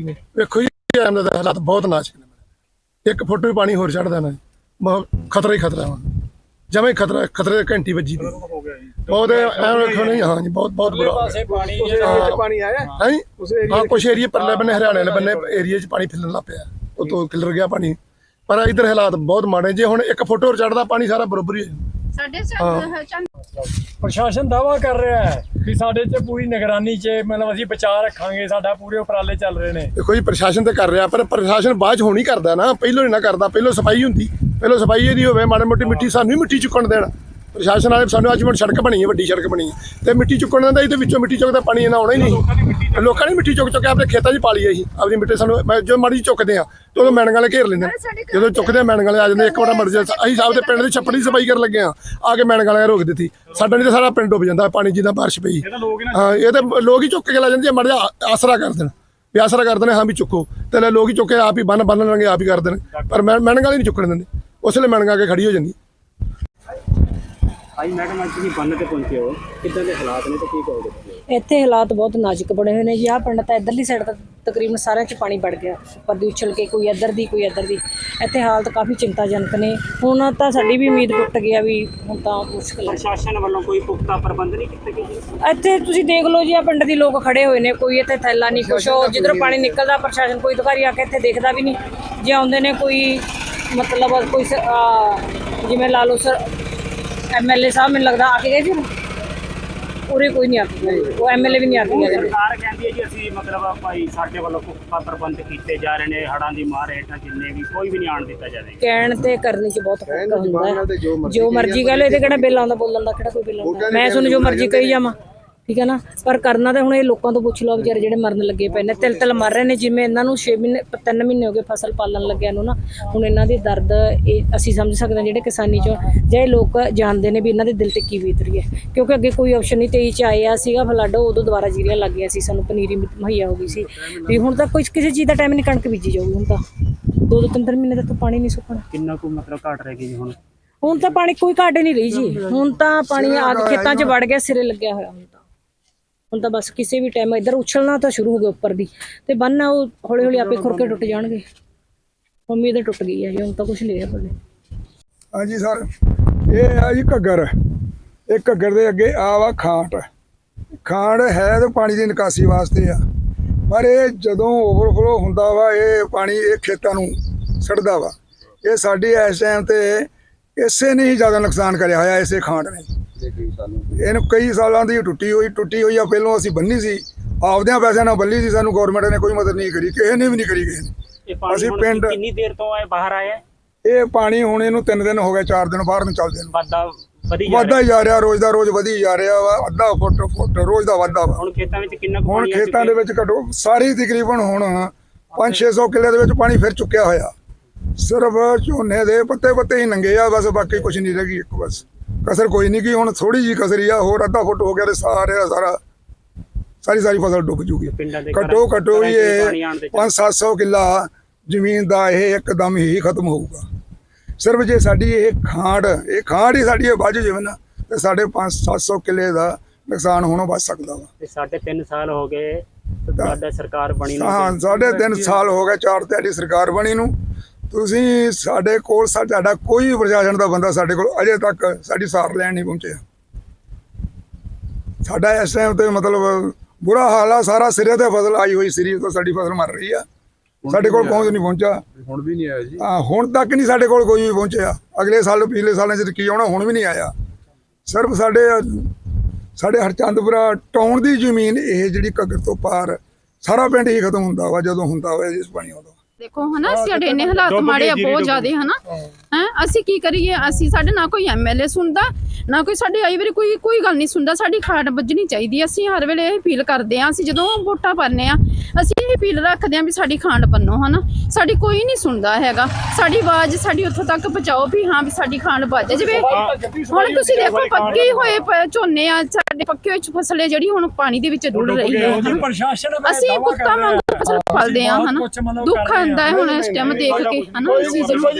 ਕੀ ਨੇ। ਵੇਖੋ ਜੀ ਐਮ ਦਾ ਹਾਲਾਤ ਬਹੁਤ ਨਾਜ਼ੁਕ ਨੇ ਇੱਕ ਫੁੱਟ ਵੀ ਪਾਣੀ ਹੋਰ ਚੜਦਾ ਨਾ ਬਹੁਤ ਖਤਰਾ ਹੀ ਖਤਰਾ ਹੁਣ ਜਮੇ ਖਤਰਾ ਖਤਰੇ ਦੀ ਘੰਟੀ ਵੱਜੀ ਦੀ। ਬਹੁਤ ਐ ਵੇਖੋ ਨਹੀਂ ਹਾਂ ਜੀ ਬਹੁਤ ਬਹੁਤ ਬੁਰਾ ਗਿਆ ਪਾਣੀ ਹਾਂ। ਪਾਣੀ ਆਇਆ ਹੈ? ਹਾਂ ਕੁਛ ਏਰੀਆ ਪਰਲੇ ਬੰਨੇ ਹਰਿਆਣੇ ਵਾਲੇ ਬੰਨੇ ਏਰੀਆ 'ਚ ਪਾਣੀ ਫਿਰਨ ਲੱਗ ਪਿਆ। ਉਹ ਤੋਂ ਖਿਲਰ ਗਿਆ ਪਾਣੀ। ਪਰ ਇਧਰ ਹਾਲਾਤ ਬਹੁਤ ਮਾੜੇ ਜੇ ਹੁਣ ਇੱਕ ਫੁੱਟ ਹੋਰ ਚੜਦਾ ਪਾਣੀ ਸਾਰਾ ਬਰੋਬਰ ਹੀ ਹੋ। ਜਾਊ। ਸਾਡੇ ਚੰਦ ਚੰਦ ਪ੍ਰਸ਼ਾਸਨ ਦਾਵਾ ਕਰ ਰਿਹਾ ਹੈ ਕਿ ਸਾਡੇ 'ਚ ਪੂਰੀ ਨਿਗਰਾਨੀ 'ਚ ਮਤਲਬ ਅਸੀਂ ਬਚਾਅ ਰੱਖਾਂਗੇ ਸਾਡਾ ਪੂਰੇ ਉਪਰਾਲੇ ਚੱਲ ਰਹੇ ਨੇ। ਦੇਖੋ ਜੀ ਪ੍ਰਸ਼ਾਸਨ ਤੇ ਕਰ ਰਿਹਾ ਪਰ ਪ੍ਰਸ਼ਾਸਨ ਬਾਅਦ ਚ ਹੁਣ ਹੀ ਕਰਦਾ ਨਾ। ਪਹਿਲੋਂ ਨਹੀਂ ਨਾ ਕਰਦਾ ਪਹਿਲੋਂ ਸਫ਼ਾਈ ਹੁੰਦੀ। ਪਹਿਲੋਂ ਸਫ਼ਾਈ ਇਹਦੀ ਹੋਵੇ ਮਾੜੀ ਮੋਟੀ ਮਿੱਟੀ ਸਾਨੂੰ ਹੀ ਮਿੱਟੀ ਚੁੱਕਣ ਦੇਣ। ਪ੍ਰਸ਼ਾਸਨ ਵਾਲੇ ਸਾਨੂੰ ਅੱਜ ਹੁਣ ਸੜਕ ਬਣੀ ਹੈ ਵੱਡੀ ਸੜਕ ਬਣੀ ਹੈ। ਤੇ ਮਿੱਟੀ ਚੁੱਕਣ ਦਿੰਦਾ ਇਹਦੇ ਵਿੱਚੋਂ ਮਿੱਟੀ ਚੁੱਕਦਾ ਪਾਣੀ ਇਹਨਾਂ ਆਉਣਾ ਹੀ ਨਹੀਂ। ਲੋਕਾਂ ਨੇ ਮਿੱਟੀ ਚੁੱਕ ਚੁੱਕ ਕੇ ਆਪਣੇ ਖੇਤਾਂ 'ਚ ਪਾ ਲਈ ਅਸੀਂ ਆਪਣੀ ਮਿੱਟੀ ਸਾਨੂੰ ਮੈਂ ਜੋ ਮਾੜੀ ਚੁੱਕਦੇ ਆ ਤੇ ਉਦੋਂ ਮੈਣਗਾਂ ਵਾਲੇ ਘੇਰ ਲੈਂਦੇ ਨੇ। ਜਦੋਂ ਚੁੱਕਦੇ ਆ ਮੈਣਗਾਂ ਵਾਲੇ ਆ ਜਾਂਦੇ ਇੱਕ ਵਾਰ ਜਾ ਅਸੀਂ ਸਾਹਿਬ ਦੇ ਪਿੰਡ ਦੀ ਛੱਪੜ ਦੀ ਸਫ਼ਾਈ ਕਰਨ ਲੱਗੇ ਆ ਆ ਕੇ ਮੈਣਗਾਂ ਵਾਲੇ ਰੋਕ ਦਿੱਤੀ। ਸਾਡਾ ਨਹੀਂ ਤਾਂ ਸਾਰਾ ਪਿੰਡ ਡੁੱਬ ਜਾਂਦਾ ਪਾਣੀ ਜਿੱਦਾਂ ਬਾਰਿਸ਼ ਪਈ। ਹਾਂ ਇਹ ਤਾਂ ਲੋਕ ਹੀ ਚੁੱਕ ਕੇ ਲੈ ਜਾਂਦੇ ਆ ਮੜ ਜਾ ਆਸਰਾ ਕਰ ਦੇਣ। ਵੀ ਆਸਰਾ ਕਰਦੇ ਨੇ ਹਾਂ ਵੀ ਚੁੱਕੋ। ਤੇ ਲੋਕ ਹੀ ਚੁੱਕੇ ਆਪ ਹੀ ਬੰਨ ਬੰਨ ਲੈਣਗੇ ਆਪ ਹੀ ਕਰ ਦੇਣ। ਪਰ ਮੈਂ ਮੈਣਗਾਂ ਵਾਲੀ ਨਹੀਂ ਚੁੱਕਣ ਦਿੰਦੇ। ਉਸ ਵੇਲੇ ਮੈਣਗਾਂ ਕੇ ਖੜੀ ਹੋ ਜਾਂਦੀ। ਆਈ ਮੈਡਮ ਅੱਜ ਤੁਸੀਂ ਬੰਨ ਤੇ ਪਹੁੰਚੇ ਹੋ। ਕਿੱਦਾਂ ਦੇ ਹਾਲਾਤ ਨੇ ਤੇ ਕੀ ਕਹੋਗੇ? ਇੱਥੇ ਹਾਲਾਤ ਬਹੁਤ ਨਾਜ਼ੁਕ ਬਣੇ ਹੋਏ ਨੇ ਜੀ। ਆਹ ਪਿੰਡ ਤਾਂ ਇਧਰਲੀ ਸਾਈਡ ਤਾਂ ਤਕਰੀਬਨ ਸਾਰਿਆਂ 'ਚ ਪਾਣੀ ਵੜ ਗਿਆ। ਉੱਪਰ ਦੀ ਉਛਲ ਕੇ ਕੋਈ ਇੱਧਰ ਦੀ ਕੋਈ ਇੱਧਰ ਦੀ। ਇੱਥੇ ਹਾਲਤ ਕਾਫੀ ਚਿੰਤਾਜਨਕ ਨੇ। ਹੁਣ ਤਾਂ ਸਾਡੀ ਵੀ ਉਮੀਦ ਟੁੱਟ ਗਿਆ ਵੀ ਹੁਣ ਤਾਂ ਮੁਸ਼ਕਲ ਹੈ ਪ੍ਰਸ਼ਾਸਨ ਵੱਲੋਂ ਕੋਈ ਪੁਖਤਾ ਪ੍ਰਬੰਧ ਨਹੀਂ ਕੀਤੇ ਜੀ? ਇੱਥੇ ਤੁਸੀਂ ਦੇਖ ਲਓ ਜੀ ਆ ਪਿੰਡ ਦੀ ਲੋਕ ਖੜੇ ਹੋਏ ਨੇ। ਕੋਈ ਇੱਥੇ ਥੈਲਾ ਨਹੀਂ ਕੁਛ ਉਹ ਜਿੱਧਰ ਪਾਣੀ ਨਿਕਲਦਾ ਪ੍ਰਸ਼ਾਸਨ ਕੋਈ ਅਧਿਕਾਰੀ ਆ ਕੇ ਇੱਥੇ ਦੇਖਦਾ ਵੀ ਨਹੀਂ। ਜੇ ਆਉਂਦੇ ਨੇ ਕੋਈ ਮਤਲਬ ਕੋਈ ਜਿਵੇਂ ਲਾ ਲਓ ਸਰ ਐਮਐਲਏ ਸਾਹਿਬ ਮੈਨੂੰ ਲੱਗਦਾ ਆ ਕੇ ਗਏ ਫਿਰ ਉਰੇ ਕੋਈ ਨਹੀਂ ਆ ਕੇ ਗਿਆ ਉਹ ਐਮਐਲਏ ਵੀ ਨਹੀਂ ਆ ਕੇ ਗਿਆ ਸਰਕਾਰ ਕਹਿੰਦੀ ਹੈ ਜੀ ਅਸੀਂ ਮਤਲਬ ਭਾਈ ਸਾਡੇ ਵੱਲੋਂ ਪੁਖਤਾ ਪ੍ਰਬੰਧ ਕੀਤੇ ਜਾ ਰਹੇ ਨੇ ਹੜਾਂ ਦੀ ਮਾਰ ਹੇਠਾਂ ਜਿੰਨੇ ਵੀ ਕੋਈ ਵੀ ਨਹੀਂ ਆਣ ਦਿੱਤਾ ਜਾਵੇਗਾ। ਕਹਿਣ ਤੇ ਕਰਨ 'ਚ ਬਹੁਤ ਫ਼ਰਕ ਹੁੰਦਾ ਜੋ ਮਰਜ਼ੀ ਕਹ ਲਓ ਇਹਦੇ ਕਿਹੜਾ ਬਿੱਲ ਆਉਂਦਾ ਬੋਲਣ ਦਾ ਕਿਹੜਾ ਕੋਈ ਬਿੱਲ ਆਉਂਦਾ। ਮੈਂ ਤੁਹਾਨੂੰ ਜੋ ਮਰਜ਼ੀ ਕਹੀ ਜਾਵਾਂ। ਠੀਕ ਹੈ ਨਾ? ਪਰ ਕਰਨਾ ਤਾਂ ਹੁਣ ਇਹ ਲੋਕਾਂ ਤੋਂ ਪੁੱਛ ਲਓ ਵਿਚਾਰੇ ਜਿਹੜੇ ਮਰਨ ਲੱਗੇ ਪਏ ਨੇ ਤਿਲ ਤਿਲ ਮਰ ਰਹੇ ਨੇ ਜਿਵੇਂ ਇਹਨਾਂ ਨੂੰ 6 ਮਹੀਨੇ 3 ਮਹੀਨੇ ਹੋ ਗਏ ਫਸਲ ਪਾਲਣ ਲੱਗਿਆ ਨੂੰ ਨਾ ਹੁਣ ਇਹਨਾਂ ਦੀ ਦਰਦ ਇਹ ਅਸੀਂ ਸਮਝ ਸਕਦੇ ਹਾਂ ਜਿਹੜੇ ਕਿਸਾਨੀ ਚੋਂ ਜਿਹੜੇ ਲੋਕ ਜਾਣਦੇ ਨੇ ਵੀ ਇਹਨਾਂ ਦੇ ਦਿਲ ਤੇ ਕੀ ਬੀਤ ਰਹੀ ਹੈ। ਕਿਉਂਕਿ ਅੱਗੇ ਕੋਈ ਆਪਸ਼ਨ ਨਹੀਂ 23 ਚ ਆਇਆ ਸੀਗਾ ਫਲੱਡ ਉਦੋਂ ਦੁਬਾਰਾ ਜੀਰੀਆਂ ਲੱਗ ਗਈਆਂ ਸੀ ਸਾਨੂੰ ਪਨੀਰੀ ਮੁਹੱਈਆ ਹੋ ਗਈ ਸੀ। ਵੀ ਹੁਣ ਤਾਂ ਕੋਈ ਕਿਸੇ ਚੀਜ਼ ਦਾ ਟਾਈਮ ਨਹੀਂ ਕਣਕ ਬੀਜੀ ਜਾਊਗੀ ਹੁਣ ਤਾਂ। ਦੋ ਦੋ ਤਿੰਨ ਤਿੰਨ ਮਹੀਨੇ ਤੱਕ ਤਾਂ ਪਾਣੀ ਨਹੀਂ ਸੁੱਕਣਾ। ਕਿੰਨਾ ਕੁ ਮਤਲਬ ਘਟ ਰਹੇਗੀ ਜੀ ਹੁਣ? ਹੁਣ ਤਾਂ ਪਾਣੀ ਕੋਈ ਘਾਟ ਨਹੀਂ ਰਹੀ ਜੀ। ਹੁਣ ਤਾਂ ਪਾਣੀ ਆ ਖੇਤਾਂ 'ਚ ਵੜ ਗਿਆ ਸਿਰੇ ਲੱਗਿਆ ਹੋਇਆ ਹੁਣ ਤਾਂ। ਹੁਣ ਤਾਂ ਬਸ ਕਿਸੇ ਵੀ ਟਾਈਮ ਇੱਧਰ ਉਛਲਣਾ ਤਾਂ ਸ਼ੁਰੂ ਹੋ ਗਿਆ ਉੱਪਰ ਦੀ। ਤੇ ਬੰਨ ਉਹ, ਹੌਲੀ ਹੌਲੀ ਆਪੇ ਖੁਰ ਟੁੱਟ ਜਾਣਗੇ। ਉਮੀਦ ਤਾਂ ਟੁੱਟ ਗਈ ਹੈ ਜੀ, ਹੁਣ ਤਾਂ ਕੁਝ ਨਹੀਂ ਰਿਹਾ ਬੱਲੇ ਹਾਂਜੀ ਸਰ, ਇਹ ਆ ਜੀ ਘੱਗਰ। ਇਹ ਘੱਗਰ ਦੇ ਅੱਗੇ ਆ ਵਾ ਖਾਂਟ। ਖਾਂਡ ਹੈ ਤੇ ਪਾਣੀ ਦੀ ਨਿਕਾਸੀ ਵਾਸਤੇ ਆ। ਪਰ ਇਹ ਜਦੋਂ ਓਵਰਫਲੋ ਹੁੰਦਾ ਵਾ, ਇਹ ਪਾਣੀ ਇਹ ਖੇਤਾਂ ਨੂੰ ਸੜਦਾ ਵਾ। ਇਹ ਸਾਡੀ ਇਸ ਟਾਈਮ ਤੇ ਇਸੇ ਨੇ ਹੀ ਜ਼ਿਆਦਾ ਨੁਕਸਾਨ ਕਰਿਆ ਹੋਇਆ, ਇਸੇ ਖਾਂਟ ਨੇ। ਇਹਨੂੰ ਕਈ ਸਾਲਾਂ ਦੀ ਟੁੱਟੀ ਹੋਈ ਟੁੱਟੀ ਹੋਈ ਆ ਪਹਿਲਾਂ ਅਸੀਂ ਬੰਨੀ ਸੀ। ਆਪਦਿਆਂ ਪੈਸਿਆਂ ਨਾਲ ਬੰਨੀ ਸੀ ਸਾਨੂੰ ਗਵਰਨਮੈਂਟ ਨੇ ਕੋਈ ਮਦਦ ਨਹੀਂ ਕਰੀ ਕਿਸੇ ਨੇ ਵੀ ਨਹੀਂ ਕਰੀ ਕਿਸੇ ਨੇ ਇਹ ਪਾਣੀ ਅਸੀਂ ਹੁਣ ਪਿੰਡ- ਕਿੰਨੀ ਦੇਰ ਤੋਂ ਇਹ ਬਾਹਰ ਆਇਆ ਹੈ? ਇਹ ਪਾਣੀ ਹੁਣ ਇਹਨੂੰ 3 ਦਿਨ ਹੋ ਗਏ 4 ਦਿਨ ਬਾਹਰ ਨੂੰ ਚੱਲਦੇ ਨੂੰ। ਵਾਧਾ ਵਧੀ ਜਾ ਰਿਹਾ ਹੀ ਜਾ ਰਿਹਾ ਰੋਜ਼ ਦਾ ਰੋਜ਼ ਵਧੀ ਜਾ ਰਿਹਾ ਵਾ ਅੱਧਾ ਫੁੱਟ ਫੁੱਟ ਰੋਜ਼ ਦਾ ਵਾਧਾ ਵਾ। ਹੁਣ ਖੇਤਾਂ ਵਿੱਚ ਕਿੰਨਾ ਹੁਣ ਖੇਤਾਂ ਦੇ ਵਿੱਚ ਘਟੋ ਸਾਰੀ ਤਕਰੀਬਨ ਹੁਣ 5-600 ਕਿੱਲੇ ਦੇ ਵਿੱਚ ਪਾਣੀ ਫਿਰ ਚੁੱਕਿਆ ਹੋਇਆ। ਸਿਰਫ ਝੋਨੇ ਦੇ ਪੱਤੇ ਪੱਤੇ ਹੀ ਨੰਗੇ ਆ ਬਸ ਬਾਕੀ ਕੁਝ ਨਹੀਂ ਰਹਿ ਗਈ ਇੱਕ ਬਸ। ਕਸਰ ਕੋਈ ਨਹੀਂ ਕੀ ਹੁਣ ਥੋੜੀ ਜੀ ਕਸਰੀ ਆ ਹੋਰ ਅੱਧਾ ਫੁੱਟ ਹੋ ਗਿਆ ਤੇ ਸਾਰੇ ਸਾਰਾ ਸਾਰੀ ਸਾਰੀ ਫਸਲ ਡੁੱਬ ਜੂਗੀ। ਘੱਟੋ ਘੱਟੋ ਇਹ ਪਾਣੀ ਆਉਣ ਦੇ 5-700 ਕਿੱਲਾ ਜ਼ਮੀਨ ਦਾ ਇਹ ਇੱਕਦਮ ਹੀ ਖਤਮ ਹੋਊਗਾ। ਸਿਰਫ ਜੇ ਸਾਡੀ ਇਹ ਖਾੜ ਇਹ ਖਾੜ ਹੀ ਸਾਡੀ ਵੱਜ ਜਾਵੇ ਨਾ ਤੇ ਸਾਡੇ 5-700 ਕਿੱਲੇ ਦਾ ਨੁਕਸਾਨ ਹੋਣੋਂ ਬਚ ਸਕਦਾ ਵਾ। ਤੇ ਸਾਢੇ ਤਿੰਨ ਸਾਲ ਹੋ ਗਏ ਤੁਹਾਡਾ ਸਰਕਾਰ ਬਣੀ ਨੂੰ ਹਾਂ ਸਾਢੇ ਤਿੰਨ ਸਾਲ ਹੋ ਗਏ ਚਾਰ ਤੁਹਾਡੀ ਸਰਕਾਰ ਬਣੀ ਨੂੰ ਤੁਸੀਂ ਸਾਡੇ ਕੋਲ ਸਾਡਾ ਕੋਈ ਪ੍ਰਸ਼ਾਸਨ ਦਾ ਬੰਦਾ ਸਾਡੇ ਕੋਲ ਅਜੇ ਤੱਕ ਸਾਡੀ ਸਾਰ ਲੈਣ ਨਹੀਂ ਪਹੁੰਚਿਆ। ਸਾਡਾ ਇਸ ਟਾਈਮ ਤੇ ਮਤਲਬ ਬੁਰਾ ਹਾਲ ਆ ਸਾਰਾ ਸਿਰੇ ਤੇ ਫਸਲ ਆਈ ਹੋਈ ਸਿਰੀ ਤੋਂ ਸਾਡੀ ਫਸਲ ਮਰ ਰਹੀ ਆ। ਸਾਡੇ ਕੋਲ ਪਹੁੰਚ ਨਹੀਂ ਪਹੁੰਚਾ ਹੁਣ ਵੀ ਨਹੀਂ ਆਇਆ ਜੀ। ਹਾਂ ਹੁਣ ਤੱਕ ਨਹੀਂ ਸਾਡੇ ਕੋਲ ਕੋਈ ਵੀ ਪਹੁੰਚਿਆ। ਅਗਲੇ ਸਾਲ ਪਿਛਲੇ ਸਾਲਾਂ 'ਚ ਕੀ ਆਉਣਾ ਹੁਣ ਵੀ ਨਹੀਂ ਆਇਆ। ਸਿਰਫ ਸਾਡੇ ਸਾਡੇ ਹਰਚੰਦਪੁਰਾ ਟਾਉਣ ਦੀ ਜ਼ਮੀਨ ਇਹ ਜਿਹੜੀ ਘੱਗਰ ਤੋਂ ਪਾਰ ਸਾਰਾ ਪਿੰਡ ਹੀ ਖਤਮ ਹੁੰਦਾ ਵਾ ਜਦੋਂ ਹੁੰਦਾ ਹੋਇਆ ਜਿਸ ਪਾਣੀ ਆਉਂਦਾ ਦੇਖੋ ਹਨਾ ਸਾਡੇ ਨੇ ਹਾਲਾਤ ਮਾੜੇ ਆ ਬਹੁਤ ਜ਼ਿਆਦੇ ਹਨਾ। ਹੈ। ਅਸੀਂ ਕੀ ਕਰੀਏ ਅਸੀਂ ਸਾਡੇ ਨਾ ਕੋਈ ਐਮਐਲਏ ਸੁਣਦਾ ਨਾ ਕੋਈ ਸਾਡੇ ਆਈ ਵਾਰੀ ਕੋਈ ਕੋਈ ਗੱਲ ਨਹੀਂ ਸੁਣਦਾ ਸਾਡੀ ਖਾੜ ਵੱਜਣੀ ਚਾਹੀਦੀ। ਅਸੀਂ ਹਰ ਵੇਲੇ ਇਹ ਅਪੀਲ ਕਰਦੇ ਆ ਅਸੀਂ ਜਦੋਂ ਵੋਟਾਂ ਪਾਉਂਦੇ ਆ ਅਸੀਂ ਇਹ ਅਪੀਲ ਰੱਖਦੇ ਆ ਵੀ ਸਾਡੀ ਖਾਂਡ ਬੰਨੋ ਹਨਾ। ਸਾਡੀ ਕੋਈ ਨਹੀਂ ਸੁਣਦਾ ਹੈਗਾ। ਸਾਡੀ ਆਵਾਜ਼ ਸਾਡੀ ਉੱਥੋਂ ਤੱਕ ਪਹੁੰਚਾਓ ਵੀ ਹਾਂ ਵੀ ਸਾਡੀ ਖਾਂਡ ਵੱਜ ਜਾਵੇ। ਹੁਣ ਤੁਸੀਂ ਦੇਖੋ ਪੱਕੇ ਹੋਏ ਝੋਨੇ ਆ ਸਾਡੇ ਪੱਕੇ ਹੋਏ ਫਸਲੇ ਜਿਹੜੀ ਹੁਣ ਪਾਣੀ ਦੇ ਵਿੱਚ ਰੁੜ ਰਹੀ ਹੈ। ਪ੍ਰਸ਼ਾਸਨ ਅਸੀਂ ਰਿਹਾ। ਵਾਂਗੂ ਅਸੀਂ ਪਾਲਦੇ ਆ ਹਨਾ? ਦੁੱਖ ਆਉਂਦਾ ਹੈ ਹੁਣ ਇਸ ਟਾਈਮ ਦੇਖ ਕੇ ਹਨਾ? ਜ਼ਰੂਰ